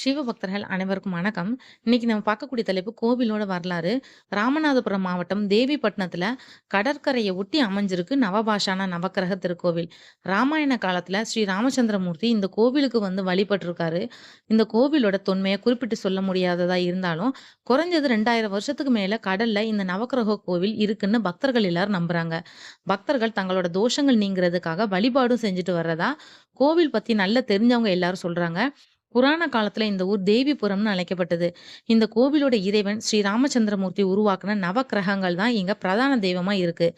சிவபக்தர்கள் அனைவருக்கும் வணக்கம். இன்னைக்கு நம்ம பார்க்கக்கூடிய தலைப்பு கோவிலோட வரலாறு. ராமநாதபுரம் மாவட்டம் தேவிப்பட்டினத்துல கடற்கரையை ஒட்டி அமைஞ்சிருக்கு நவபாஷான நவக்கிரக திருக்கோவில். ராமாயண காலத்துல ஸ்ரீ ராமச்சந்திரமூர்த்தி இந்த கோவிலுக்கு வந்து வழிபட்டிருக்காரு. இந்த கோவிலோட தொன்மையை குறிப்பிட்டு சொல்ல முடியாததா இருந்தாலும், குறைஞ்சது 2000 வருஷத்துக்கு மேல கடல்ல இந்த நவக்கிரக கோவில் இருக்குன்னு பக்தர்கள் எல்லாரும் நம்புறாங்க. பக்தர்கள் தங்களோட தோஷங்கள் நீங்குறதுக்காக வழிபாடும் செஞ்சுட்டு வர்றதா, கோவில் பத்தி நல்லா தெரிஞ்சவங்க எல்லாரும் சொல்றாங்க. புராண காலத்துல இந்த ஊர் தேவிபுரம்னு அழைக்கப்பட்டது. இந்த கோவிலோட இறைவன் ஸ்ரீ ராமச்சந்திரமூர்த்தி உருவாக்குன நவக்கிரகங்கள் தான் இங்க பிரதான தெய்வமா இருக்கு.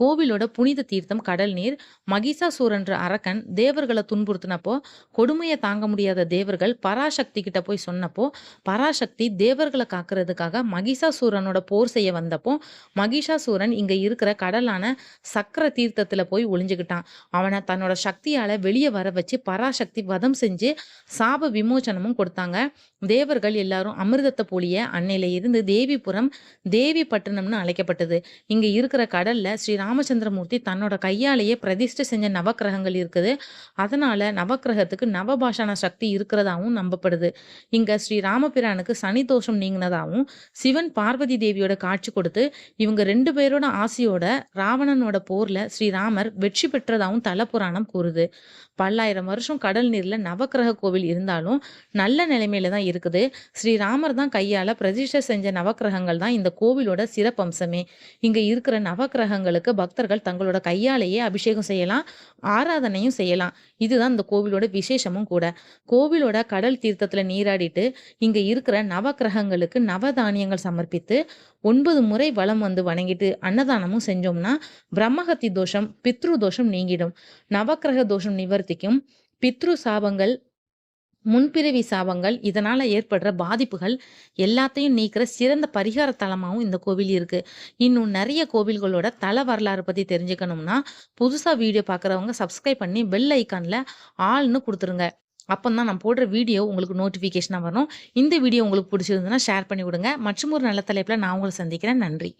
கோவிலோட புனித தீர்த்தம் கடல் நீர். மகிஷாசூரன்ற அரக்கன் தேவர்களை துன்புறுத்தினப்போ, கொடுமையை தாங்க முடியாத தேவர்கள் பராசக்தி கிட்ட போய் சொன்னப்போ, பராசக்தி தேவர்களை காக்கிறதுக்காக மகிஷாசூரனோட போர் செய்ய வந்தப்போ, மகிஷாசூரன் இங்க இருக்கிற கடலான சக்கர தீர்த்தத்துல போய் ஒளிஞ்சுக்கிட்டான். அவனை தன்னோட சக்தியால வெளியே வர வச்சு பராசக்தி வதம் செஞ்சு சாப விமோசனமும் கொடுத்தாங்க. தேவர்கள் எல்லாரும் அமிர்தத்தை பொழிய அன்னையில இருந்து தேவிபுரம் தேவிப்பட்டினம்னு அழைக்கப்பட்டது. இங்க இருக்கிற கடல்ல ஸ்ரீராம் ராமச்சந்திரமூர்த்தி தன்னோட கையாலேயே பிரதிஷ்டை செஞ்ச நவக்கிரகங்கள் இருக்குது. அதனால நவக்கிரகத்துக்கு நவபாஷான சக்தி இருக்கிறதாவும் நம்பப்படுது. இங்க ஸ்ரீ ராமபிரானுக்கு சனி தோஷம் நீங்கினதாகவும் சிவன் பார்வதி தேவியோட காட்சி கொடுத்து, இவங்க ரெண்டு பேரோட ஆசியோட ராவணனோட போர்ல ஸ்ரீராமர் வெற்றி பெற்றதாவும் தல புராணம் கூறுது. பல்லாயிரம் வருஷம் கடல் நீர்ல நவக்கிரக கோவில் இருந்தாலும், நல்ல நிலைமையில தான் இருக்குது. ஸ்ரீராமர் தான் கையால பிரதிஷ்டை செஞ்ச நவக்கிரகங்கள் தான் இந்த கோவிலோட சிறப்பம்சமே. இங்க இருக்கிற நவக்கிரகங்களுக்கு பக்தர்கள் தங்களோட கையாலேயே அபிஷேகம் செய்யலாம், ஆராதனையும் செய்யலாம். இதுதான் இந்த கோவிலோட விசேஷமும் கூட. கோவிலோட கடல் தீர்த்தத்துல நீராடிட்டு, இங்க இருக்கிற நவக்கிரகங்களுக்கு நவதானியங்கள் சமர்ப்பித்து, ஒன்பது முறை வளம் வந்து வணங்கிட்டு அன்னதானமும் செஞ்சோம்னா, பிரம்மஹத்தி தோஷம், பித்ரு தோஷம் நீங்கிடும். நவக்கிரக தோஷம் நிவர்த்திக்கும். பித்ரு சாபங்கள், முன்பிறவி சாபங்கள், இதனால் ஏற்படுற பாதிப்புகள் எல்லாத்தையும் நீக்கிற சிறந்த பரிகார தலமாகவும் இந்த கோவில் இருக்கு. இன்னும் நிறைய கோவில்களோட தல வரலாறு பத்தி தெரிஞ்சுக்கணும்னா, புதுசா வீடியோ பார்க்குறவங்க சப்ஸ்கிரைப் பண்ணி பெல் ஆள்னு கொடுத்துருங்க அப்போ தான் நான் போடுற வீடியோ உங்களுக்கு நோட்டிஃபிகேஷனாக வரும். இந்த வீடியோ உங்களுக்கு புடிச்சிருந்ததுன்னா ஷேர் பண்ணி விடுங்க. மற்றுமொரு நல்ல தலைப்பில் நான் உங்களை சந்திக்கிறேன். நன்றி.